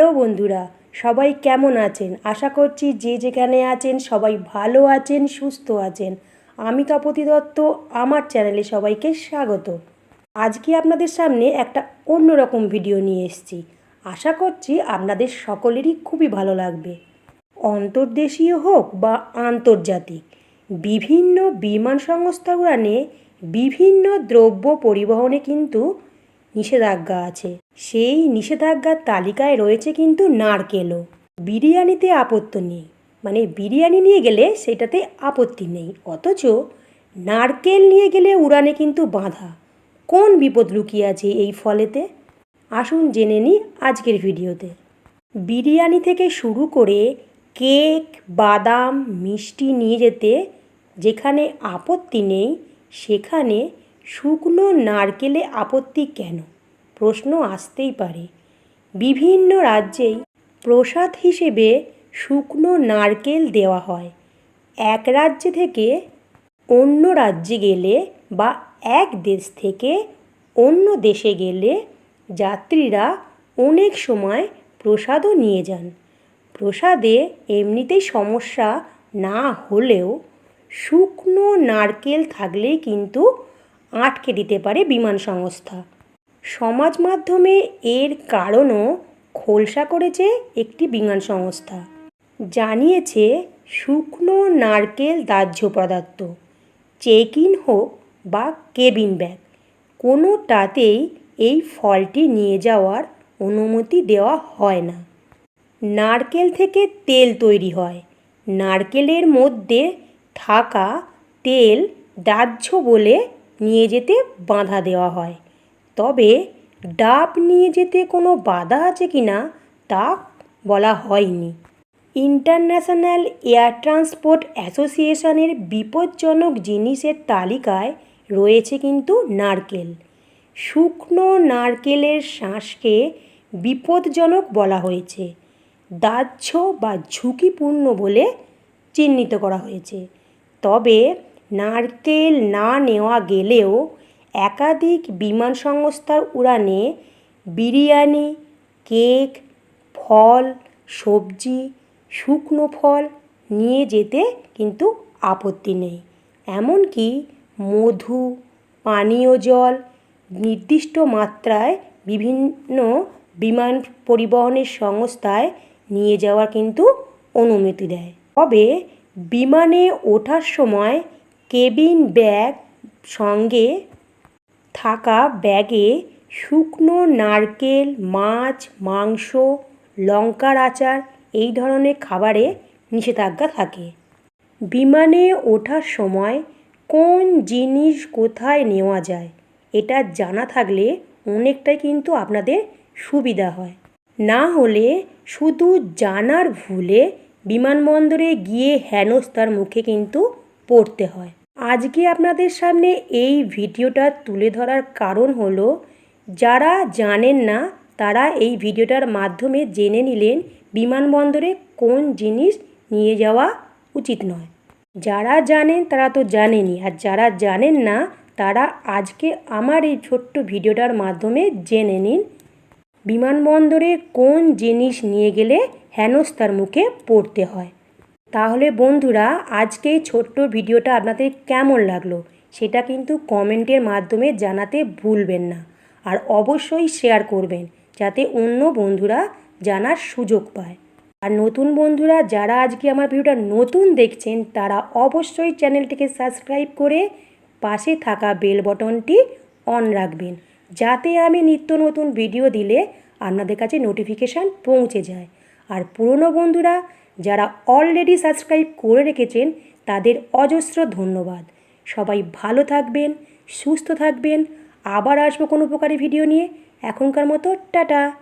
Hello বন্ধুরা, সবাই কেমন আছেন? আশা করছি যে যেখানে আছেন সবাই ভালো আছেন, সুস্থ আছেন। আমি তপতি দত্ত, আমার চ্যানেলে সবাইকে স্বাগত। আজকে আপনাদের সামনে একটা অন্যরকম ভিডিও নিয়ে এসেছি। আশা করছি আপনাদের সকলেরই খুবই ভালো লাগবে। অন্তর্দেশীয় হোক বা আন্তর্জাতিক, বিভিন্ন বিমান সংস্থা উড়ানে বিভিন্ন দ্রব্য পরিবহনে কিন্তু নিষেধাজ্ঞা আছে। সেই নিষেধাজ্ঞার তালিকায় রয়েছে কিন্তু নারকেলও। বিরিয়ানিতে আপত্তি নেই। মানে বিরিয়ানি নিয়ে গেলে সেটাতে আপত্তি নেই। অথচ নারকেল নিয়ে গেলে উড়ানে কিন্তু বাঁধা। কোন বিপদ লুকিয়ে আছে এই ফলেতে? আসুন জেনে নিই আজকের ভিডিওতে। বিরিয়ানি থেকে শুরু করে কেক, বাদাম, মিষ্টি নিয়ে যেতে যেখানে আপত্তি নেই, সেখানে শুকনো নারকেলে আপত্তি কেন? প্রশ্ন আসতেই পারে। বিভিন্ন রাজ্যেই প্রসাদ হিসেবে শুকনো নারকেল দেওয়া হয়। এক রাজ্য থেকে অন্য রাজ্যে গেলে বা এক দেশ থেকে অন্য দেশে গেলে যাত্রীরা অনেক সময় প্রসাদও নিয়ে যান। প্রসাদে এমনিতেই সমস্যা না হলেও শুকনো নারকেল থাকলেই কিন্তু আটকে দিতে পারে বিমান সংস্থা। সমাজ মাধ্যমে এর কারণও খোলসা করেছে একটি বিমান সংস্থা। জানিয়েছে, শুকনো নারকেল দাহ্য পদার্থ, চেক ইন হোক বা কেবিন ব্যাগ, কোনোটাতেই এই ফলটি নিয়ে যাওয়ার অনুমতি দেওয়া হয় না। নারকেল থেকে তেল তৈরি হয়। নারকেলের মধ্যে থাকা তেল দাহ্য বলে নিয়ে যেতে বাধা দেওয়া হয়। তবে ডাব নিয়ে যেতে কোনো বাধা আছে কি না তা বলা হয়নি। ইন্টারন্যাশনাল এয়ার ট্রান্সপোর্ট অ্যাসোসিয়েশনের বিপজ্জনক জিনিসের তালিকায় রয়েছে কিন্তু নারকেল। শুকনো নারকেলের শাঁসকে বিপজ্জনক বলা হয়েছে। দাহ্য বা ঝুঁকিপূর্ণ বলে চিহ্নিত করা হয়েছে। তবে নারকেল না নেওয়া গেলেও একাধিক বিমান সংস্থার উড়ানে বিরিয়ানি, কেক, ফল, সবজি, শুকনো ফল নিয়ে যেতে কিন্তু আপত্তি নেই। এমনকি মধু, পানীয় জল নির্দিষ্ট মাত্রায় বিভিন্ন বিমান পরিবহনের সংস্থায় নিয়ে যাওয়ার কিন্তু অনুমতি দেয়। তবে বিমানে ওঠার সময় কেবিন ব্যাগ সঙ্গে থাকা ব্যাগে শুকনো নারকেল, মাছ, মাংস, লঙ্কার আচার এই ধরনের খাবারে নিষেধাজ্ঞা থাকে। বিমানে ওঠার সময় কোন জিনিস কোথায় নেওয়া যায় এটা জানা থাকলে অনেকটাই কিন্তু আপনাদের সুবিধা হয়। না হলে শুধু জানার ভুলে বিমানবন্দরে গিয়ে হেনস্থার মুখে কিন্তু পড়তে হয়। আজকে আপনাদের সামনে এই ভিডিওটা তুলে ধরার কারণ হলো, যারা জানেন না, তারা এই ভিডিওটার মাধ্যমে জেনে নিলেন বিমানবন্দরে কোন জিনিস নিয়ে যাওয়া উচিত নয়। যারা জানেন তারা তো জানেনই আর যারা জানেন না, তারা আজকে আমার এই ছোট্ট ভিডিওটার মাধ্যমে জেনে নিন বিমানবন্দরে কোন জিনিস নিয়ে গেলে হেনস্থার মুখে পড়তে হয়। তাহলে বন্ধুরা, আজকে এই ছোট্ট ভিডিওটা আপনাদের কেমন লাগল সেটা কিন্তু কমেন্টের মাধ্যমে জানাতে ভুলবেন না। আর অবশ্যই শেয়ার করবেন যাতে অন্য বন্ধুরা জানার সুযোগ পায়। আর নতুন বন্ধুরা, যারা আজকে আমার ভিডিওটা নতুন দেখছেন, তারা অবশ্যই চ্যানেলটিকে সাবস্ক্রাইব করে পাশে থাকা বেল বটনটি অন রাখবেন। যাতে আমি নিত্য নতুন ভিডিও দিলে আপনাদের কাছে নোটিফিকেশান পৌঁছে যায়। আর পুরনো বন্ধুরা যারা অলরেডি সাবস্ক্রাইব করে রেখেছেন, তাদের অজস্র ধন্যবাদ। সবাই ভালো থাকবেন, সুস্থ থাকবেন। আবার আসব কোনো উপকারী ভিডিও নিয়ে। এখনকার মতো, টাটা!